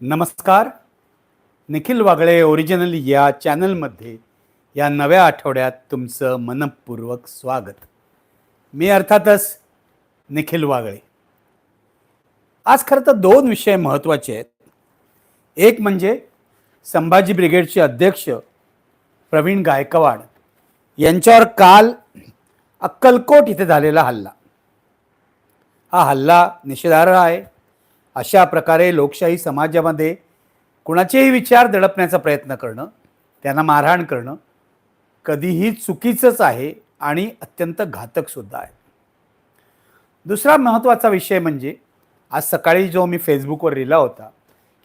नमस्कार. निखिल वागळे ओरिजिनल या चॅनलमध्ये या नव्या आठवड्यात तुमचं मनपूर्वक स्वागत. मी अर्थातच निखिल वागळे. आज खरं तर दोन विषय महत्त्वाचे आहेत. एक म्हणजे संभाजी ब्रिगेडचे अध्यक्ष प्रवीण गायकवाड यांच्यावर काल अक्कलकोट इथे झालेला हल्ला. हा हल्ला निषेधार्ह आहे. अशा प्रकारे लोकशाही समाजामध्ये कुणाचेही विचार दडपण्याचा प्रयत्न करणं त्यांना मारहाण करणं कधीही चुकीचंच आहे आणि अत्यंत घातकसुद्धा आहे. दुसरा महत्त्वाचा विषय म्हणजे आज सकाळी जो मी फेसबुकवर लिहिला होता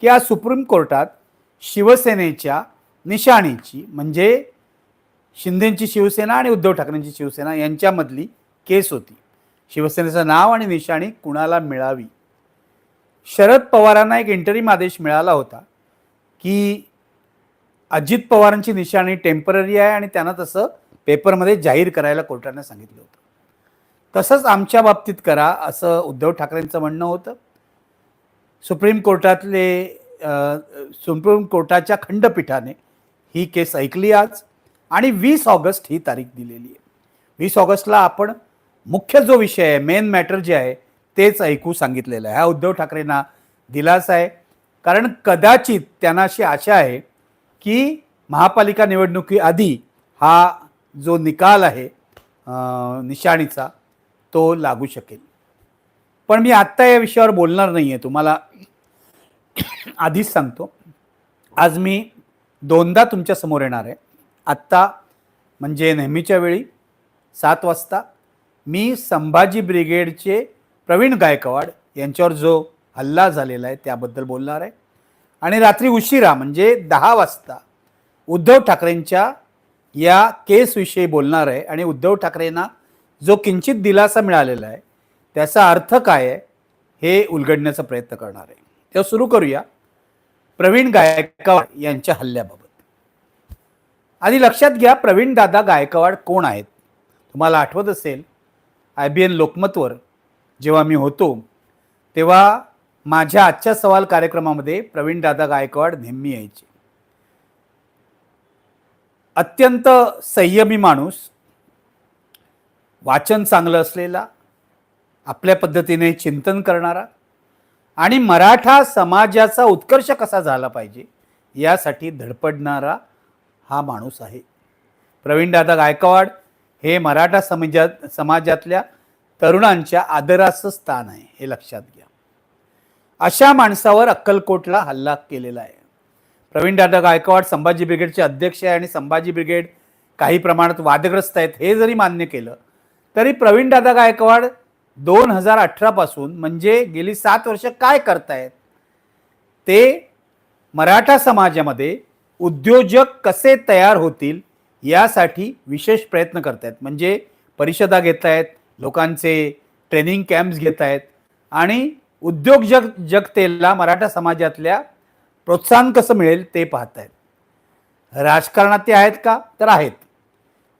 की आज सुप्रीम कोर्टात शिवसेनेच्या निशाणीची म्हणजे शिंदेंची शिवसेना आणि उद्धव ठाकरेंची शिवसेना यांच्यामधली केस होती. शिवसेनेचं नाव आणि निशाणी कुणाला मिळावी? शरद पवारांना एक इंटरिम आदेश मिळाला होता की अजित पवारांची निशाणी टेंपररी आहे आणि त्यांना तसं पेपरमध्ये जाहीर करायला कोर्टाने सांगितलं होतं. तसंच आमच्या बाबतीत करा असं उद्धव ठाकरेंचं म्हणणं होतं. सुप्रीम कोर्टातले सुप्रीम कोर्टाच्या खंडपीठाने ही केस ऐकली आज आणि वीस ऑगस्ट ही तारीख दिलेली आहे. वीस ऑगस्टला आपण मुख्य जो विषय आहे मेन मॅटर जे आहे तेच ऐकू सांगितलेलं आहे. हा उद्धव ठाकरेंना दिलासा आहे. कारण कदाचित त्यांना अशी आशा आहे की महापालिका निवडणुकीआधी हा जो निकाल आहे निशाणीचा तो लागू शकेल. पण मी आत्ता या विषयावर बोलणार नाही आहे तुम्हाला आधीच सांगतो. आज मी दोनदा तुमच्यासमोर येणार आहे. आत्ता म्हणजे नेहमीच्या वेळी सात वाजता मी संभाजी ब्रिगेडचे प्रवीण गायकवाड यांच्यावर जो हल्ला झालेला आहे त्याबद्दल बोलणार आहे. आणि रात्री उशिरा म्हणजे दहा वाजता उद्धव ठाकरेंच्या या केसविषयी बोलणार आहे. आणि उद्धव ठाकरेंना जो किंचित दिलासा मिळालेला आहे त्याचा अर्थ काय आहे हे उलगडण्याचा प्रयत्न करणार आहे. तेव्हा सुरू करूया. प्रवीण गायकवाड यांच्या हल्ल्याबाबत. आधी लक्षात घ्या प्रवीण दादा गायकवाड कोण आहेत? तुम्हाला आठवत असेल आय बी एन लोकमतवर जेव्हा मी होतो तेव्हा माझ्या आजच्या सवाल कार्यक्रमामध्ये प्रवीण दादा गायकवाड नेहमी यायचे. अत्यंत संयमी माणूस वाचन चांगलं असलेला आपल्या पद्धतीने चिंतन करणारा आणि मराठा समाजाचा उत्कर्ष कसा झाला पाहिजे यासाठी धडपडणारा हा माणूस आहे. प्रवीणदादा गायकवाड हे मराठा समाजात समाजातल्या तरुणांच्या आदराचं स्थान आहे हे लक्षात घ्या. अशा माणसावर अक्कलकोटला हल्ला केलेला आहे. प्रवीणदादा गायकवाड संभाजी ब्रिगेडचे अध्यक्ष आहे आणि संभाजी ब्रिगेड काही प्रमाणात वादग्रस्त आहेत हे जरी मान्य केलं तरी प्रवीण दादा गायकवाड दोन हजार अठरापासून म्हणजे गेली सात वर्ष काय करतायत? ते मराठा समाजामध्ये उद्योजक कसे तयार होतील यासाठी विशेष प्रयत्न करत आहेत म्हणजे परिषदा घेत आहेत लोकांचे ट्रेनिंग कॅम्प्स घेत आहेत. आणि उद्योगजक जगतेला मराठा समाजातल्या प्रोत्साहन कसं मिळेल ते पाहत आहेत राजकारणात ते आहेत का? तर आहेत.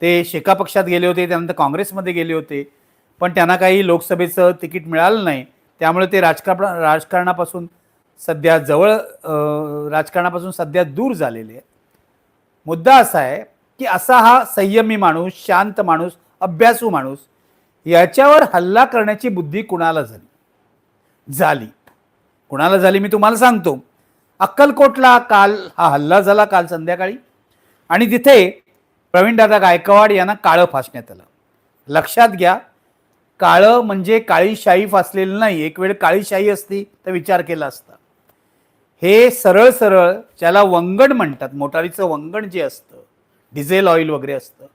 ते शेका पक्षात गेले होते त्यानंतर काँग्रेसमध्ये गेले होते. पण त्यांना काही लोकसभेचं तिकीट मिळालं नाही. त्यामुळे ते राजकारण राजकारणापासून सध्या जवळ राजकारणापासून सध्या दूर झालेले आहेत. मुद्दा असा आहे की असा हा संयमी माणूस शांत माणूस अभ्यासू माणूस याच्यावर हल्ला करण्याची बुद्धी कुणाला झाली? झाली. कुणाला झाली मी तुम्हाला सांगतो. अक्कलकोटला काल हा हल्ला झाला काल संध्याकाळी. आणि तिथे प्रवीणदादा गायकवाड यांना काळं फासण्यात आलं. लक्षात घ्या काळं म्हणजे काळी फासलेलं नाही. एक वेळ काळी असती तर विचार केला असता. हे सरळ सरळ ज्याला वंगण म्हणतात मोटारीचं वंगण जे असतं डिझेल ऑइल वगैरे असतं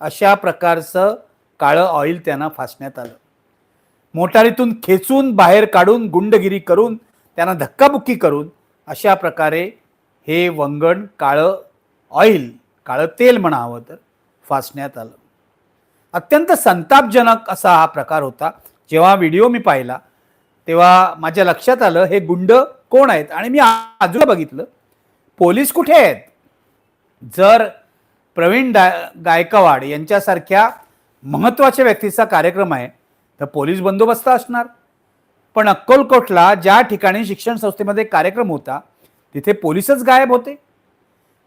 अशा प्रकारचं काळं ऑइल त्यांना फासण्यात आलं. मोटारीतून खेचून बाहेर काढून गुंडगिरी करून त्यांना धक्काबुक्की करून अशा प्रकारे हे वंगण काळं ऑइल काळं तेल म्हणावं तर फासण्यात आलं. अत्यंत संतापजनक असा हा प्रकार होता. जेव्हा व्हिडिओ मी पाहिला तेव्हा माझ्या लक्षात आलं हे गुंड कोण आहेत? आणि मी आजूला बघितलं पोलीस कुठे आहेत? जर प्रवीण डा गायकवाड यांच्यासारख्या महत्त्वाच्या व्यक्तीचा कार्यक्रम आहे तर पोलीस बंदोबस्त असणार. पण अक्कलकोटला ज्या ठिकाणी शिक्षण संस्थेमध्ये कार्यक्रम होता तिथे पोलीसच गायब होते.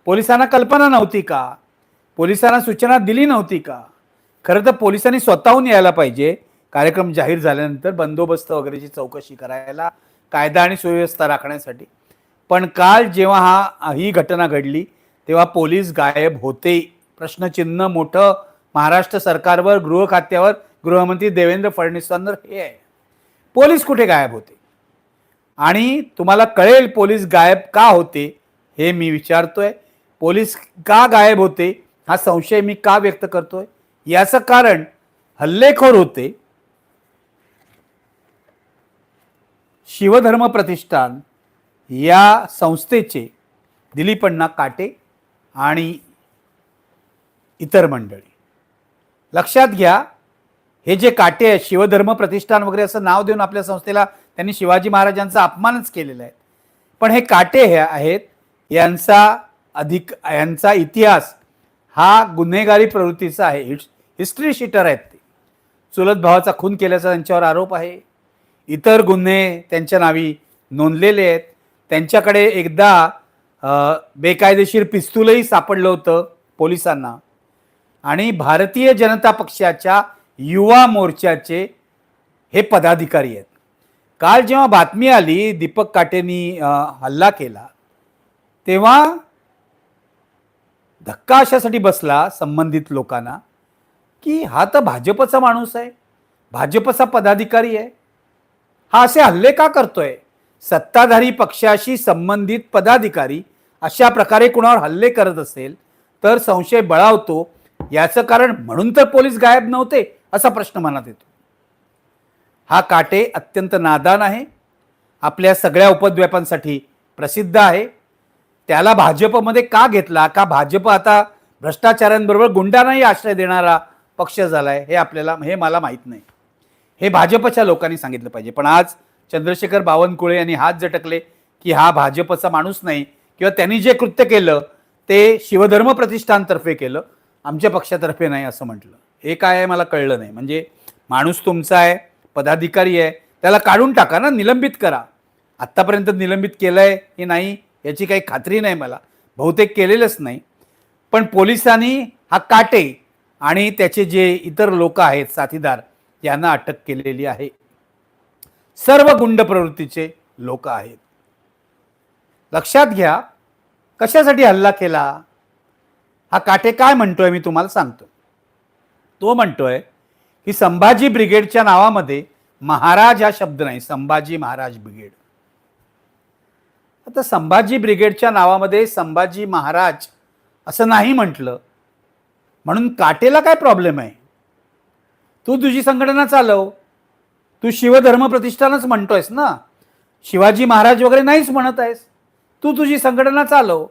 पोलिसांना कल्पना नव्हती का? पोलिसांना सूचना दिली नव्हती का? खरं तर पोलिसांनी स्वतःहून यायला पाहिजे. कार्यक्रम जाहीर झाल्यानंतर बंदोबस्त वगैरेची चौकशी करायला कायदा आणि सुव्यवस्था राखण्यासाठी. पण काल जेव्हा हा ही घटना घडली तेव्हा पोलीस गायब होते. प्रश्नचिन्ह मोठं महाराष्ट्र सरकारवर गृह खात्यावर गृहमंत्री देवेंद्र फडणवीसांवर हे आहे. पोलीस कुठे गायब होते? आणि तुम्हाला कळेल पोलीस गायब का होते हे मी विचारतोय. पोलीस का गायब होते हा संशय मी का व्यक्त करतोय? याचं कारण हल्लेखोर होते. शिवधर्म प्रतिष्ठान या संस्थेचे दिलीपण्णा काटे आणि इतर मंडळी. लक्षात घ्या हे जे काटे आहेत शिवधर्म प्रतिष्ठान वगैरे असं नाव देऊन आपल्या संस्थेला त्यांनी शिवाजी महाराजांचा अपमानच केलेला आहे. पण हे काटे हे आहेत यांचा अधिक यांचा इतिहास हा गुन्हेगारी प्रवृत्तीचा आहे. हिस्ट्री शीटर आहेत ते. चुलत भावाचा खून केल्याचा त्यांच्यावर आरोप आहे. इतर गुन्हे त्यांच्या नावी नोंदलेले आहेत. त्यांच्याकडे एकदा बेकायदेशीर पिस्तूलही सापडलं होतं पोलिसांना. आणि भारतीय जनता पक्षाच्या युवा मोर्चाचे हे पदाधिकारी आहेत. काल जेव्हा बातमी आली दीपक काटेंनी हल्ला केला तेव्हा धक्का अशासाठी बसला संबंधित लोकांना की हा तर भाजपचा माणूस आहे भाजपचा पदाधिकारी आहे. हा असे हल्ले का करतोय? सत्ताधारी पक्षाशी संबंधित पदाधिकारी अशा प्रकारे कुणावर हल्ले करत असेल तर संशय बळावतो याचं कारण म्हणून तर पोलीस गायब नव्हते असा प्रश्न मनात येतो. हा काटे अत्यंत नादान आहे. आपल्या सगळ्या उपद्व्यापांसाठी प्रसिद्ध आहे. त्याला भाजपमध्ये का घेतला? का भाजप आता भ्रष्टाचारांबरोबर गुंडांनाही आश्रय देणारा पक्ष झालाय हे आपल्याला हे मला माहीत नाही. हे भाजपच्या लोकांनी सांगितलं पाहिजे. पण आज चंद्रशेखर बावनकुळे यांनी हात झटकले की हा भाजपचा माणूस नाही किंवा त्यांनी जे कृत्य केलं ते शिवधर्म प्रतिष्ठानतर्फे केलं. आमच्या पक्षातर्फे नाही असं म्हटलं. हे काय आहे मला कळलं नाही. म्हणजे माणूस तुमचा आहे पदाधिकारी आहे त्याला काढून टाका ना निलंबित करा. आत्तापर्यंत निलंबित केलं आहे की नाही याची काही खात्री नाही मला. बहुतेक केलेलंच नाही. पण पोलिसांनी हा काटे आणि त्याचे जे इतर लोक आहेत साथीदार यांना अटक केलेली आहे. सर्व गुंड प्रवृत्तीचे लोक आहेत. लक्षात घ्या कशासाठी हल्ला केला? हा काटे काय म्हणतोय मी तुम्हाला सांगतो. तो म्हणतोय की संभाजी ब्रिगेडच्या नावामध्ये महाराज हा शब्द नाही संभाजी महाराज ब्रिगेड. आता संभाजी ब्रिगेडच्या नावामध्ये संभाजी महाराज असं नाही म्हटलं म्हणून काटेला काय प्रॉब्लेम आहे? तू तुझी संघटना चालव. तू शिवधर्म प्रतिष्ठानच म्हणतोयस ना. शिवाजी महाराज वगैरे नाहीच म्हणत आहेस. तू तुझी संघटना चालव.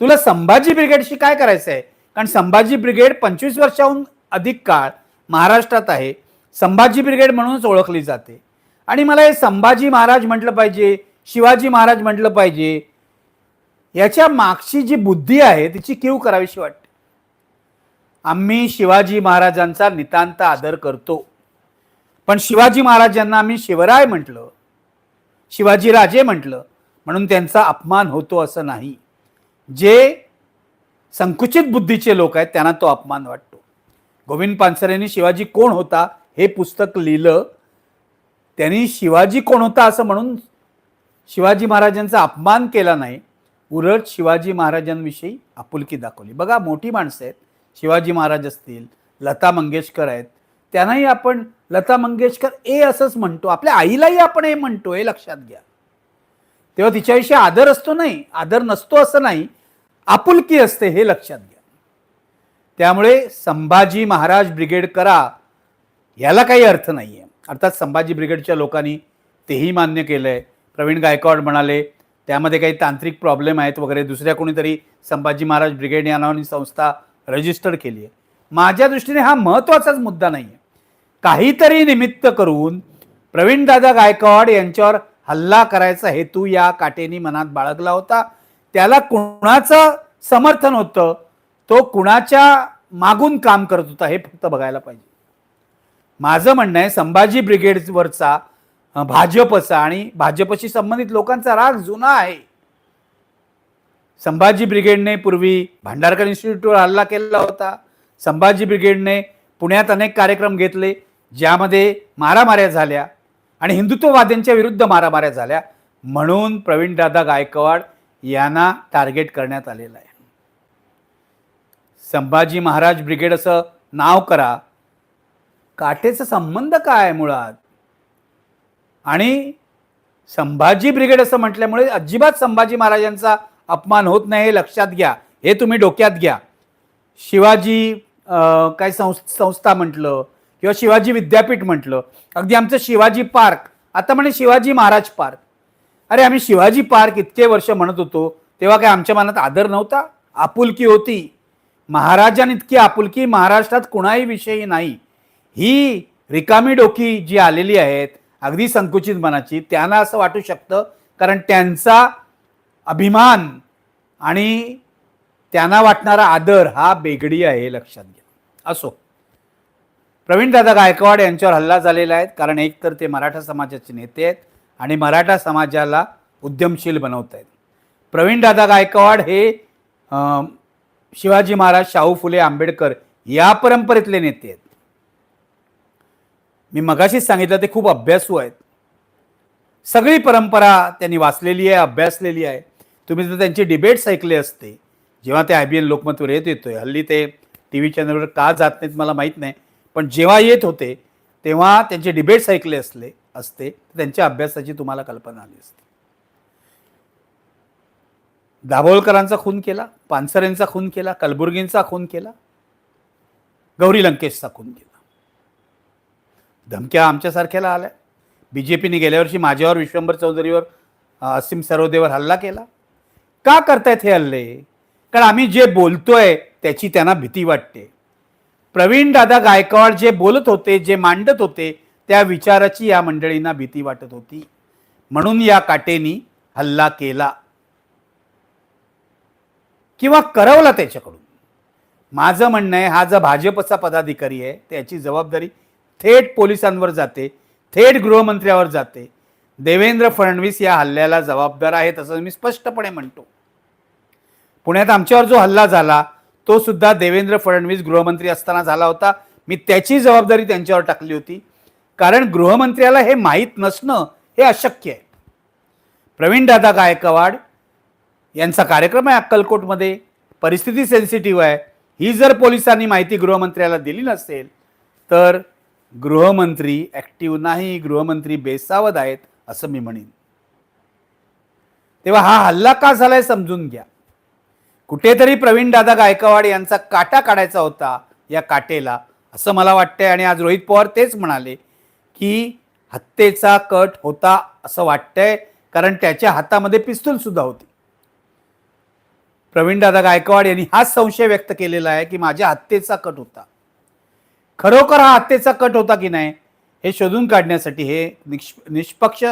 तुला संभाजी ब्रिगेडशी काय करायचं आहे कारण संभाजी ब्रिगेड पंचवीस वर्षाहून अधिक काळ महाराष्ट्रात आहे. संभाजी ब्रिगेड म्हणूनच ओळखली जाते. आणि मला हे संभाजी महाराज म्हटलं पाहिजे शिवाजी महाराज म्हटलं पाहिजे याच्या मागची जी बुद्धी आहे तिची कीव करावीशी वाटते. आम्ही शिवाजी महाराजांचा नितांत आदर करतो. पण शिवाजी महाराजांना आम्ही शिवराय म्हटलं शिवाजी राजे म्हटलं म्हणून त्यांचा अपमान होतो असं नाही. जे संकुचित बुद्धीचे लोक आहेत त्यांना तो अपमान वाटतो. गोविंद पानसरेंनी शिवाजी कोण होता हे पुस्तक लिहिलं. त्यांनी शिवाजी कोण होता असं म्हणून शिवाजी महाराजांचा अपमान केला नाही. उलट शिवाजी महाराजांविषयी आपुलकी दाखवली. बघा मोठी माणसं आहेत. शिवाजी महाराज असतील लता मंगेशकर आहेत. त्यांनाही आपण लता मंगेशकर ए असंच म्हणतो. आपल्या आईलाही आपण हे म्हणतो हे लक्षात घ्या. तेव्हा तिच्याविषयी आदर असतो नाही आदर नसतो असं नाही आपुलकी असते हे लक्षात घ्या. त्यामुळे संभाजी महाराज ब्रिगेड करा याला काही अर्थ नाही आहे अर्थात संभाजी ब्रिगेडच्या लोकांनी तेही मान्य केलं आहे प्रवीण गायकवाड म्हणाले त्यामध्ये काही तांत्रिक प्रॉब्लेम आहेत वगैरे दुसऱ्या कोणीतरी संभाजी महाराज ब्रिगेड या नावाने संस्था रजिस्टर केली आहे माझ्या दृष्टीने हा महत्त्वाचाच मुद्दा नाही आहे काहीतरी निमित्त करून प्रवीणदादा गायकवाड यांच्यावर हल्ला करायचा हेतू या काटेनी मनात बाळगला होता. त्याला कुणाचं समर्थन होतं? तो कुणाच्या मागून काम करत होता हे फक्त बघायला पाहिजे. माझं म्हणणं आहे संभाजी ब्रिगेडवरचा भाजपचा आणि भाजपशी संबंधित लोकांचा राग जुना आहे. संभाजी ब्रिगेडने पूर्वी भांडारकर इन्स्टिट्यूटवर हल्ला केलेला होता. संभाजी ब्रिगेडने पुण्यात अनेक कार्यक्रम घेतले ज्यामध्ये मारामाऱ्या झाल्या. आणि हिंदुत्ववाद्यांच्या विरुद्ध मारामाऱ्या झाल्या. म्हणून प्रवीणदादा गायकवाड यांना टार्गेट करण्यात आलेलं आहे. संभाजी महाराज ब्रिगेड असं नाव करा. काटेचा संबंध काय आहे मुळात? आणि संभाजी ब्रिगेड असं म्हटल्यामुळे अजिबात संभाजी महाराजांचा अपमान होत नाही हे लक्षात घ्या. हे तुम्ही डोक्यात घ्या. शिवाजी काय संस्था म्हटलं. किंवा शिवाजी विद्यापीठ म्हटलं. अगदी आमचं शिवाजी पार्क. आता म्हणे शिवाजी महाराज पार्क. अरे आम्ही शिवाजी पार्क इतके वर्ष म्हणत होतो तेव्हा काय आमच्या मनात आदर नव्हता? आपुलकी होती. महाराजांइतकी आपुलकी महाराष्ट्रात कुणाही विषयी नाही. ही रिकामी डोकी जी आलेली आहेत अगदी संकुचित मनाची त्यांना असं वाटू शकतं कारण त्यांचा अभिमान आणि त्यांना वाटणारा आदर हा बेगडी आहे लक्षात घ्या. असो. प्रवीणदादा गायकवाड यांच्यावर हल्ला झालेला आहे कारण एकतर ते मराठा समाजाचे नेते आहेत आणि मराठा समाजाला उद्यमशील बनवत आहेत प्रवीणदादा गायकवाड हे शिवाजी महाराज शाहू फुले आंबेडकर या परंपरेतले नेते आहेत. मी मगाशीच सांगितलं ते खूप अभ्यासू आहेत. सगळी परंपरा त्यांनी वाचलेली आहे अभ्यासलेली आहे. तुम्ही जर त्यांचे डिबेट्स ऐकले असते जेव्हा ते आय बी एन लोकमतवर येत येतोय हल्ली ते टी व्ही चॅनलवर का जात नाहीत मला माहीत नाही पण जेव्हा येत होते तेव्हा त्यांचे डिबेट्स ऐकले असले असते त्यांच्या अभ्यासाची तुम्हाला कल्पना आली असते. दाभोळकरांचा खून केला पानसरेंचा खून केला कलबुर्गींचा खून केला गौरी लंकेशचा खून केला. धमक्या आमच्यासारख्याला आल्या. बी जे पीने गेल्या वर्षी माझ्यावर विश्वंभर चौधरीवर असीम सरोदेवर हल्ला केला. का करतायत हे हल्ले? कारण आम्ही जे बोलतोय त्याची त्यांना भीती वाटते. प्रवीण दादा गायकवाड जे बोलत होते जे मांडत होते त्या विचाराची या मंडळींना भीती वाटत होती. म्हणून या काटेनी हल्ला केला. किंवा करवला त्याच्याकडून. माझं म्हणणं आहे हा जो भाजपचा पदाधिकारी आहे त्याची जबाबदारी थेट पोलिसांवर जाते थेट गृहमंत्र्यावर जाते. देवेंद्र फडणवीस या हल्ल्याला जबाबदार आहेत असं मी स्पष्टपणे म्हणतो. पुण्यात आमच्यावर जो हल्ला झाला तो सुद्धा देवेंद्र फडणवीस गृहमंत्री असताना झाला होता. मी त्याची जबाबदारी त्यांच्यावर टाकली होती. कारण गृहमंत्र्याला हे माहीत नसणं हे अशक्य आहे. प्रवीणदादा गायकवाड यांचा कार्यक्रम आहे अक्कलकोटमध्ये. परिस्थिती सेन्सिटिव्ह आहे. ही जर पोलिसांनी माहिती गृहमंत्र्याला दिली नसेल तर गृहमंत्री ॲक्टिव्ह नाही गृहमंत्री बेसावध आहेत असं मी म्हणेन. तेव्हा हा हल्ला का झालाय समजून घ्या. कुठेतरी प्रवीण दादा गायकवाड यांचा काटा काढायचा होता या काटेला असं मला वाटतंय. आणि आज रोहित पवार तेच म्हणाले की हत्येचा कट होता असं वाटतंय कारण त्याच्या हातामध्ये पिस्तूल सुद्धा होती. प्रवीणदादा गायकवाड यांनी हाच संशय व्यक्त केलेला आहे की माझ्या हत्येचा कट होता. खरोखर हा हत्येचा कट होता की नाही हे शोधून काढण्यासाठी हे निष्प निष्पक्ष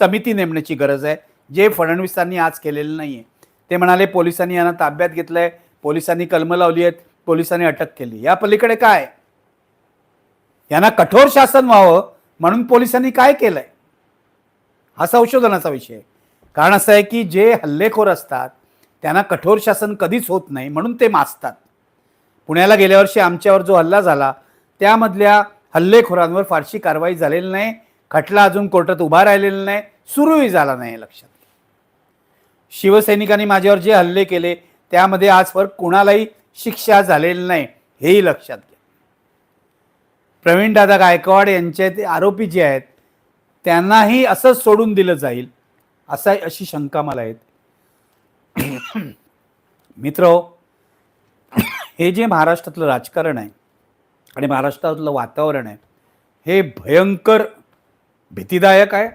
समिती नेमण्याची गरज आहे जे फडणवीसांनी आज केलेलं नाही आहे ते म्हणाले पोलिसांनी यांना ताब्यात घेतलं आहे पोलिसांनी कलमं लावली आहेत पोलिसांनी अटक केली. या पलीकडे काय? यांना कठोर शासन व्हावं म्हणून पोलिसांनी काय केलंय? हा संशोधनाचा विषय कारण असं आहे की जे हल्लेखोर असतात त्यांना कठोर शासन कधीच होत नाही म्हणून ते माजतात पुण्याला गेल्या वर्षी आमच्यावर जो हल्ला झाला त्यामधल्या हल्लेखोरांवर फारशी कारवाई झालेली नाही खटला अजून कोर्टात उभा राहिलेला नाही सुरूही झाला नाही लक्षात. शिवसैनिकांनी माझ्यावर जे हल्ले केले त्यामध्ये आजवर कुणालाही शिक्षा झालेली नाही हेही लक्षात घ्या. प्रवीणदादा गायकवाड यांचे ते आरोपी जे आहेत त्यांनाही असंच सोडून दिलं जाईल असा अशी शंका मला येते मित्र हे जे महाराष्ट्रातलं राजकारण आहे आणि महाराष्ट्रातलं वातावरण आहे हे भयंकर भीतीदायक आहे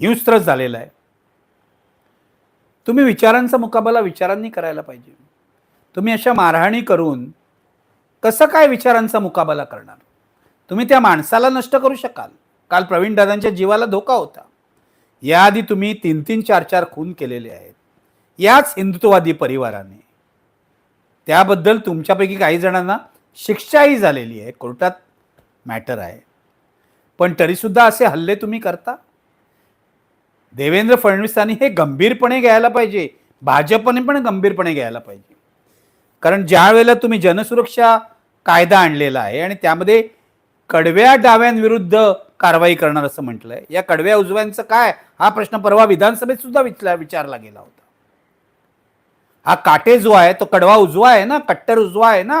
हिंस्त्र झालेलं आहे. तुम्ही विचारांचा मुकाबला विचारांनी करायला पाहिजे. तुम्ही अशा मारहाणी करून कसं काय विचारांचा मुकाबला करणार? तुम्ही त्या माणसाला नष्ट करू शकाल. काल प्रवीण दादांच्या जीवाला धोका होता. याआधी तुम्ही तीन तीन चार चार खून केलेले आहेत. याच हिंदुत्ववादी परिवाराने. त्याबद्दल तुमच्यापैकी काही जणांना शिक्षाही झालेली आहे. कोर्टात मॅटर आहे. पण तरीसुद्धा असे हल्ले तुम्ही करता? देवेंद्र फडणवीसांनी हे गंभीरपणे घ्यायला पाहिजे. भाजपने पण गंभीरपणे घ्यायला पाहिजे. कारण ज्या वेळेला तुम्ही जनसुरक्षा कायदा आणलेला आहे आणि त्यामध्ये कडव्या डाव्यांविरुद्ध कारवाई करणार असं म्हटलंय या कडव्या उजव्यांचं काय? हा प्रश्न परवा विधानसभेत सुद्धा विचला विचारला गेला होता. हा काटे जो आहे तो कडवा उजवा आहे ना कट्टर उजवा आहे ना?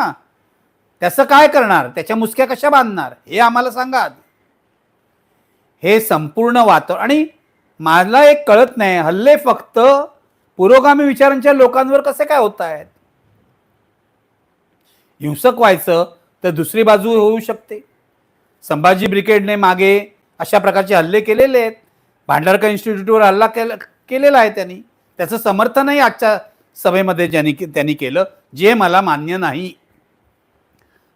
त्याचं काय करणार? त्याच्या मुसक्या कशा बांधणार? हे आम्हाला सांगा हे संपूर्ण वातावरण आणि मला एक कळत नाही. हल्ले फक्त पुरोगामी विचारांच्या लोकांवर कसे काय होत आहेत? हिंसक व्हायचं तर दुसरी बाजू होऊ शकते. संभाजी ब्रिगेडने मागे अशा प्रकारचे हल्ले केलेले आहेत. भांडारकर इन्स्टिट्यूटवर हल्ला केला केलेला आहे त्यांनी. त्याचं समर्थनही आजच्या सभेमध्ये ज्यांनी त्यांनी केलं जे मला मान्य नाही.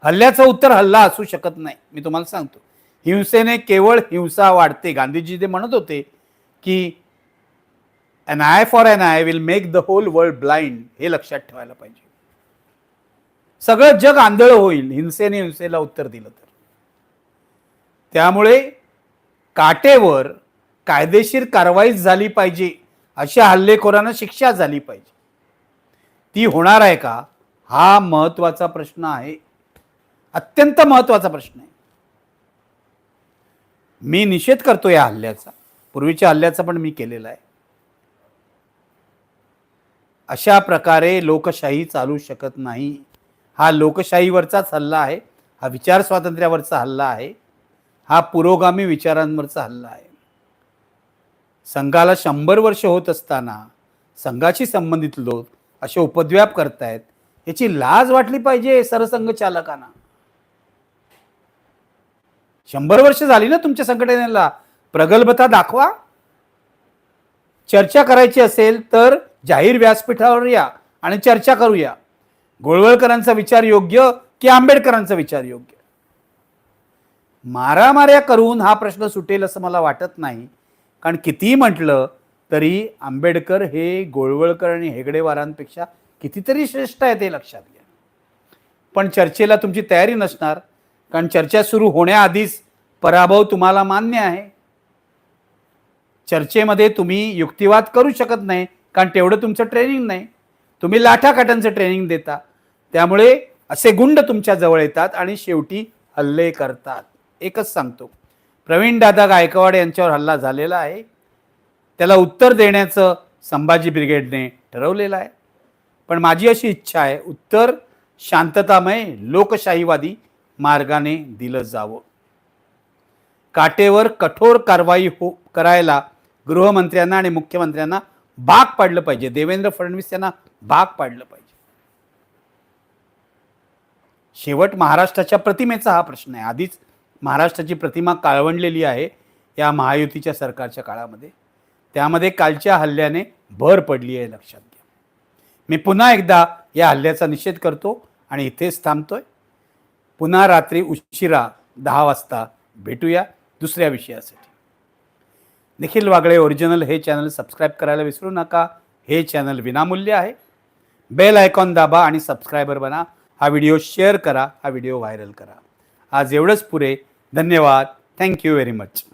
हल्ल्याचं उत्तर हल्ला असू शकत नाही. मी तुम्हाला सांगतो. हिंसेने केवळ हिंसा वाढते. गांधीजी ते म्हणत होते की an eye for an eye will make the whole world blind हे लक्षात ठेवायला पाहिजे. सगळं जग आंधळ होईल हिंसेने हिंसेला उत्तर दिलं तर. त्यामुळे काटेवर कायदेशीर कारवाई झाली पाहिजे अशा हल्लेखोरांना शिक्षा झाली पाहिजे. ती होणार आहे का? हा महत्त्वाचा प्रश्न आहे. अत्यंत महत्त्वाचा प्रश्न आहे. मी निषेध करतो या हल्ल्याचा. पूर्वीच्या हल्ल्याचा पण मी केलेला आहे. अशा प्रकारे लोकशाही चालू शकत नाही. हा लोकशाहीवरचाच हल्ला आहे. हा विचार स्वातंत्र्यावरचा हल्ला आहे. हा पुरोगामी विचारांवरचा हल्ला आहे. संघाला शंभर वर्ष होत असताना संघाशी संबंधित लोक असे उपद्व्याप करतायत. याची लाज वाटली पाहिजे सरसंघ चालकांना. शंभर वर्ष झाली ना तुमच्या संघटनेला? प्रगल्भता दाखवा. चर्चा करायची असेल तर जाहीर व्यासपीठावर या आणि चर्चा करूया. गोळवळकरांचा विचार योग्य की आंबेडकरांचा विचार योग्य? मारामाऱ्या करून हा प्रश्न सुटेल असं मला वाटत नाही. कारण कितीही म्हटलं तरी आंबेडकर हे गोळवळकर आणि हेगडेवारांपेक्षा कितीतरी श्रेष्ठ आहे ते लक्षात घ्या. पण चर्चेला तुमची तयारी नसणार. कारण चर्चा सुरू होण्याआधीच पराभव तुम्हाला मान्य आहे. चर्चेमध्ये तुम्ही युक्तिवाद करू शकत नाही कारण तेवढं तुमचं ट्रेनिंग नाही. तुम्ही लाठाकाठांचं ट्रेनिंग देता. त्यामुळे असे गुंड तुमच्या जवळ येतात आणि शेवटी हल्ले करतात. एकच सांगतो. प्रवीण दादा गायकवाड यांच्यावर हल्ला झालेला आहे. त्याला उत्तर देण्याचं संभाजी ब्रिगेडने ठरवलेलं आहे. पण माझी अशी इच्छा आहे उत्तर शांततामय लोकशाहीवादी मार्गाने दिलं जावं. काटेवर कठोर कारवाई हो करायला गृहमंत्र्यांना आणि मुख्यमंत्र्यांना भाग पाडलं पाहिजे. देवेंद्र फडणवीस यांना भाग पाडलं पाहिजे. शेवट महाराष्ट्राच्या प्रतिमेचा हा प्रश्न आहे. आधीच महाराष्ट्राची प्रतिमा काळवंडलेली आहे या महायुतीच्या सरकारच्या काळामध्ये. त्यामध्ये कालच्या हल्ल्याने भर पडली आहे लक्षात घ्या. मी पुन्हा एकदा या हल्ल्याचा निषेध करतो आणि इथेच थांबतोय. पुन्हा रात्री उशिरा दहा वाजता भेटूया दुसऱ्या विषयासाठी. निखिल वागळे ओरिजिनल हे चॅनल सबस्क्राईब करायला विसरू नका. हे चॅनल विनामूल्य आहे. बेल आयकॉन दाबा आणि सबस्क्रायबर बना. हा व्हिडिओ शेअर करा. हा व्हिडिओ व्हायरल करा. आज एवढंच पुरे धन्यवाद. Thank you very much